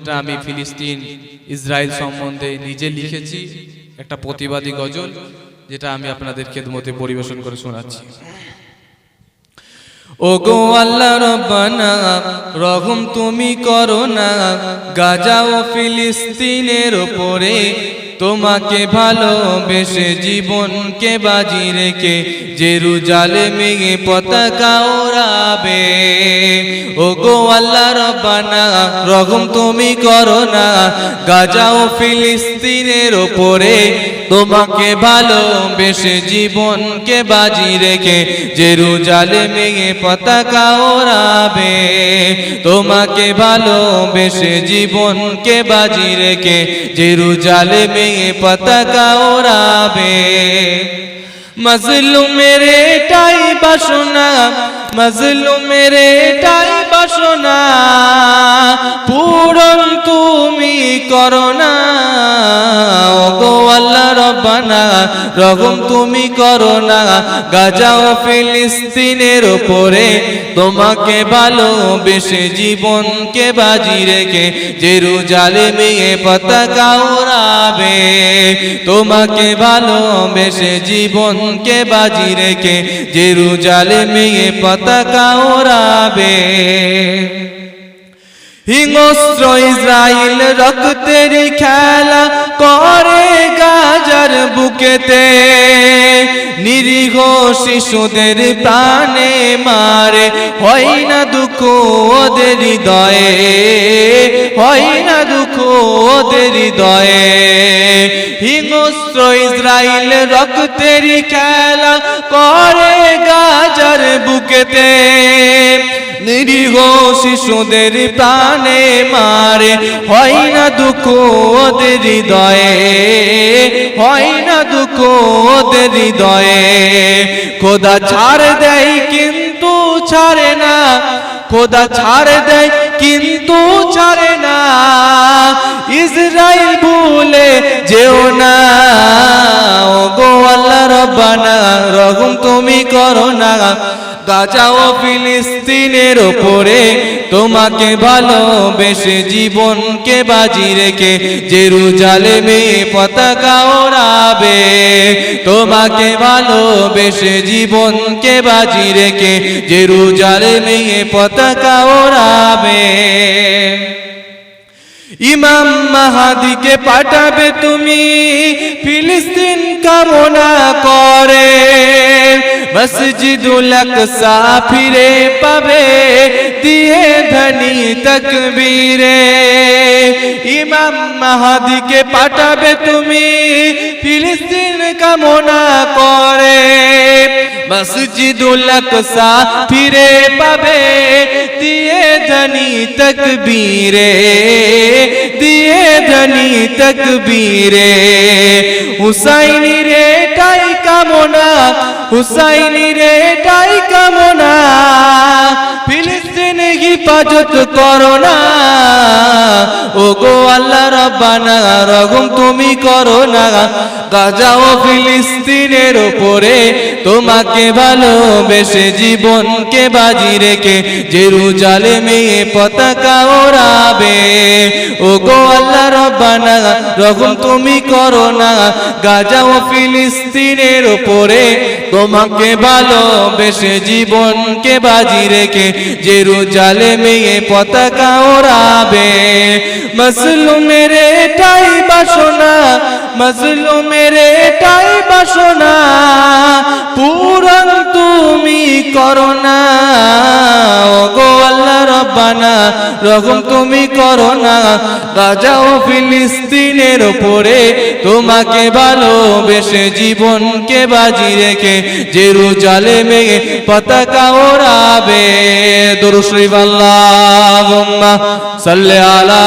এটা আমি ফিলিস্তিন, ইসরায়েল সম্বন্ধে নিজে লিখেছি, একটা প্রতিবাদী গজল, যেটা আমি আপনাদের খেদমতে পরিবেশন করে শোনাচ্ছি। ও গো আল্লাহ রব্বানা, রহম তুমি করো না, গাজা ও ফিলিস্তিনের ওপরে তোমাকে ভালোবেসে জীবনকে বাজি রেখে, জেরুজালেমে পতাকা ওড়াবে। ও গো আল্লাহ রব্বানা রহম তুমি করো না। গাজা ও ফিলিস্তিনের ওপরে, তোমাকে ভালোবেসে জীবনকে বাজি রেখে, জেরুজালেমে পতাকা ওড়াবে। তোমাকে ভালোবেসে জীবনকে বাজি রেখে, জেরুজালেমে পতাকা ওড়াবে। মজলুমের এটাই বাসনা, মজলুমের এটাই বাসনা পূরণ তুমি করো রকম তুমি করো না। গাজা ও ফিলিস্তিনের ওপরে তোমাকে ভালোবেসে জীবনকে বাজি রেখে জেরুজালেমে পতাকা ওড়াবে তোমাকে ভালোবেসে জীবনকে বাজি রেখে জেরুজালেমে পতাকা ওড়াবে হিংস্র ইসরায়েল রক্তের খেলা করে বুকেতে নিরীহ শিশুদের প্রাণে মারে। হয় না দুঃখ ওদের হৃদয়ে, হয় না দুঃখ ওদের হৃদয়ে। হিংস্র ইসরায়েল রক্তের খেলা করে গাজার বুকেতে। নিরীহ শিশুদের প্রাণে মারে। হয় না দুঃখ ওদের হৃদয়ে, হয় না ওদের হৃদয়ে। খোদা ছাড় দেয় কিন্তু ছাড়ে না। খোদা ছাড় দেয় কিন্তু ছাড়ে না। ইসরায়েল ভুলে যেও না। ও গো আল্লাহ রব্বানা রকম তুমি করো না। গাজা ও ফিলিস্তিনের ওপরে তোমাকে ভালোবেসে জীবনকে বাজি রেখে জেরুজালেমে পতাকা ওড়াবে। তোমাকে ভালোবেসে জীবনকে বাজি রেখে জেরুজালেমে পতাকা ওড়াবে। ইমাম মাহাদিকে পাঠাবে তুমি, ফিলিস্তিন কামনা করে। মসজিদুল আকসা ফিরে পাবে দিয়ে ধনী তকবীরে ইমাম মাহাদিকে পাঠাবে তুমি ফিলিস্তিন কামনা করে। মসজিদুল আকসা ফিরে পাবে, দিয়ে ধনী তকবীরে, দিয়ে ধনী তকবীরে। হুসাইনি রে টাই কামনা হুসাইনি রে টাই কামনা। ফিলিস্তিন হিফাজত করো না। ও গো আল্লাহ রব্বানা, রগম তুমি করো না গাজা ও ফিলিস্তিনের ওপরে তোমাকে ভালোবেসে জীবনকে বাজি রেখে জেরু চালে মেয়ে পতাকা ওড়াবে। ও গো আল্লাহ রব্বানা রকম তুমি করো না গাজা ও ফিলিস্তিনের ওপরে তোমাকে ভালোবেসে জীবনকে বাজি রেখে যে রোজালে মেয়ে পতাকা ওড়াবে। মজলুমের এটাই বাসনা, মজলুমের এটাই বাসনা, পূরণ তুমি করো রকম তুমি করো না। রাজা ও ফিলিস্তিনের ওপরে তোমাকে ভালোবেসে জীবনকে বাজি রেখে জেরো জালে মেয়ে পতাকা ওড়াবে। দুরুশ্রী বাল্লা সাল্লি আলা